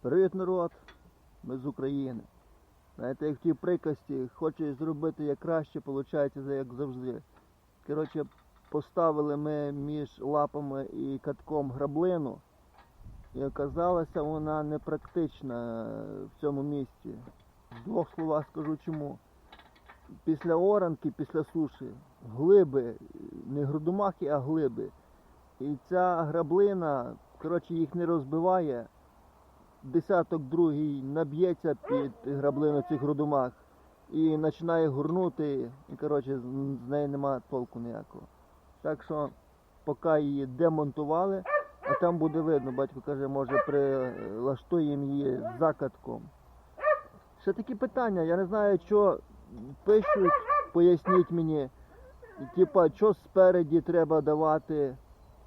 Привіт, народ! Ми з України. Знаєте, як в тій приказці, хочеш зробити як краще, виходить як завжди. Коротше, поставили ми між лапами і катком граблину. І оказалася вона непрактична в цьому місці. В двох словах скажу чому. Після оранки, після суші, глиби, не грудомахи, а глиби. І ця граблина, коротше, їх не розбиває. Десяток другий наб'ється під граблину цих грудомах і починає гурнути, і коротше, з неї нема толку ніякого. Так що, поки її демонтували, а там буде видно, батько каже, може прилаштуємо її закатком. Ще такі питання, я не знаю, що пишуть, поясніть мені. Типа, що спереді треба давати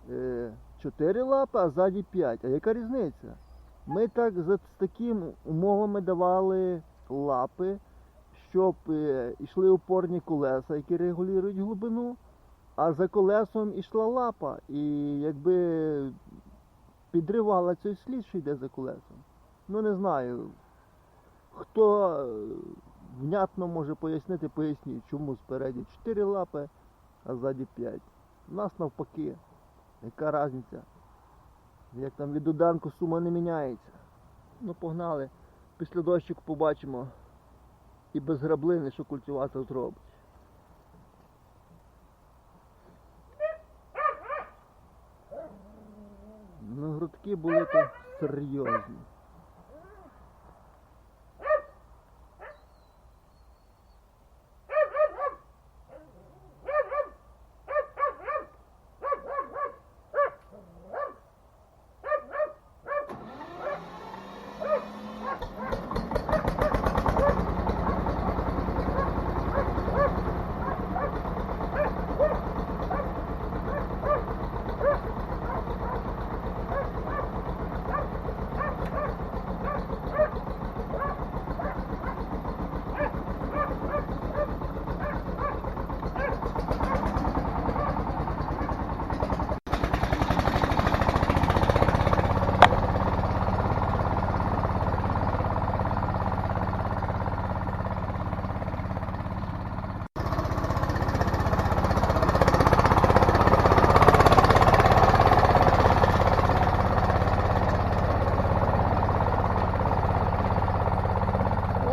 е, 4 лапи, а ззаді 5. А яка різниця? Ми так за такими умовами давали лапи, щоб е, йшли опорні колеса, які регулюють глибину, а за колесом йшла лапа. І якби підривала цей слід, що йде за колесом. Ну не знаю. Хто е, внятно може пояснити, поясніть, чому спереді 4 лапи, а ззаді 5. У нас навпаки. Яка різниця? Як там від уданку сума не міняється. Ну погнали. Після дощику побачимо і без граблини, що культиватор зробить. Ну, грудки були то серйозні.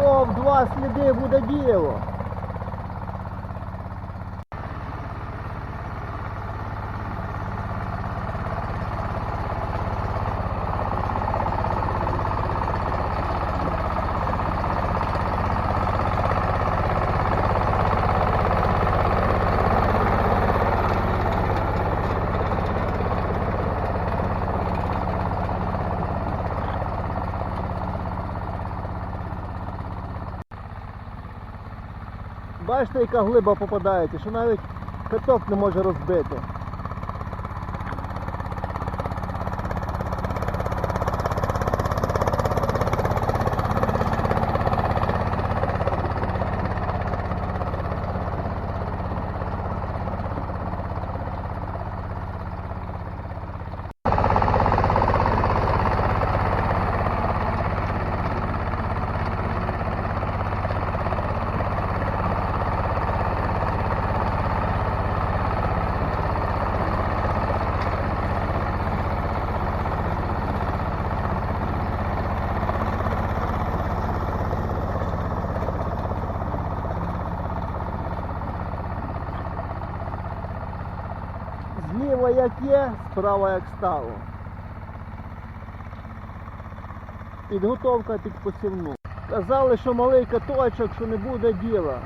О, в два сліди буде діло. Бачите, яка глиба попадається, що навіть каток не може розбити. Як є, справа як стало. Підготовка під посівну. Казали, що малий каточок, що не буде діла.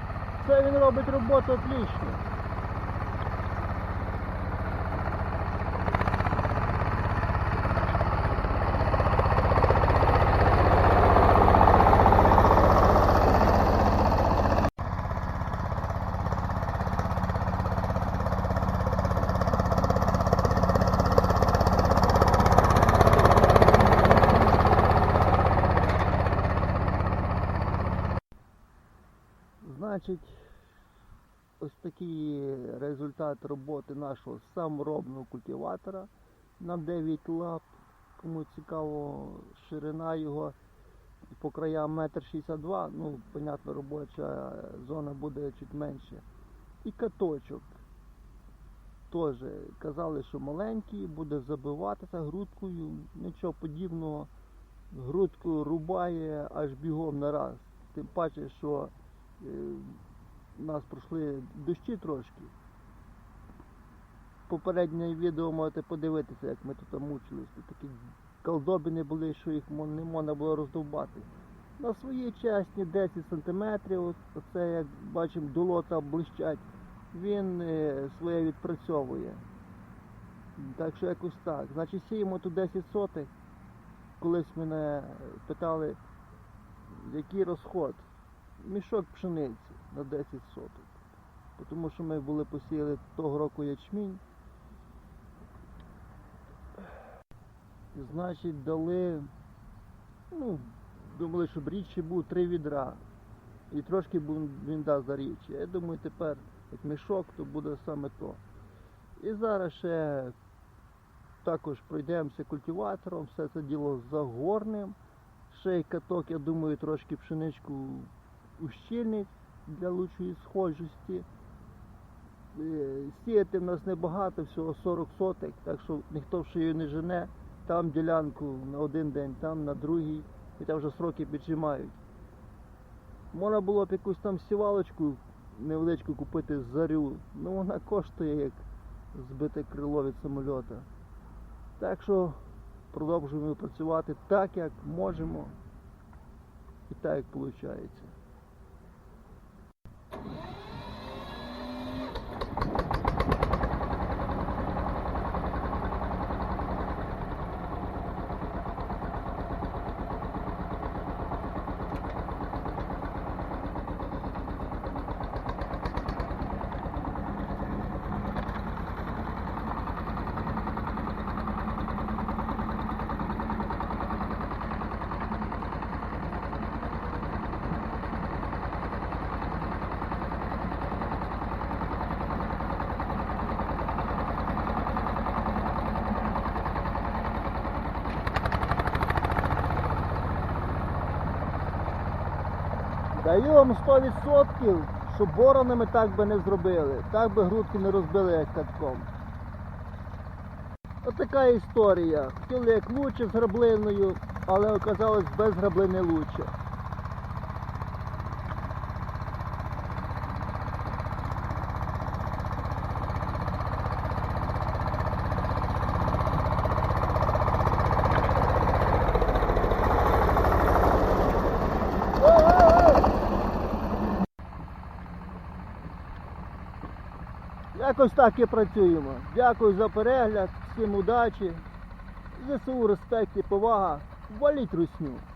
Це він робить роботу отлично. Значить, ось такий результат роботи нашого саморобного культиватора на 9 лап. кому цікаво, ширина його по краям метр шістдесят два, ну, понятно, робоча зона буде чуть менше. І каточок. Теж казали, що маленький, буде забиватися грудкою, нічого подібного. Грудку рубає аж бігом на раз. Тим паче, що е, у нас пройшли дощі трошки. Попереднє відео можете подивитися, як ми тут мучились. Тут такі колдобини були, що їх не можна було роздовбати. На свої чесні 10 см, оце як бачимо, долота блищать, він е, своє відпрацьовує. Так що якось так. Значить сіємо тут 10 сотих. Колись мене питали, який розход. Мішок пшениці на 10 соток. Тому що ми були посіяли того року ячмінь. І, значить, дали, ну, думали, щоб річі був три відра. І трошки він дасть за річі. Я думаю, тепер як мішок, то буде саме то. І зараз ще також пройдемося культиватором, все це діло загорнем. Ще й каток, я думаю, трошки пшеничку ущільнить для лучшої схожості. Е, Сіяти в нас небагато, всього 40 соток, так що ніхто в шию не жене. Там ділянку на один день, там на другий, і там вже сроки піджимають. Можна було б якусь там сівалочку невеличку купити з зарю, ну вона коштує як збите крило від самольота. Так що продовжуємо працювати так, як можемо і так, як виходить. Вам 100%, що боронами так би не зробили. Так би грудки не розбили як катком. Ось така історія. Хотіли як лучше з граблиною, але оказалось без граблини лучше. Якось так і працюємо. Дякую за перегляд, всім удачі. ЗСУ, респект і повага. Валіть русню.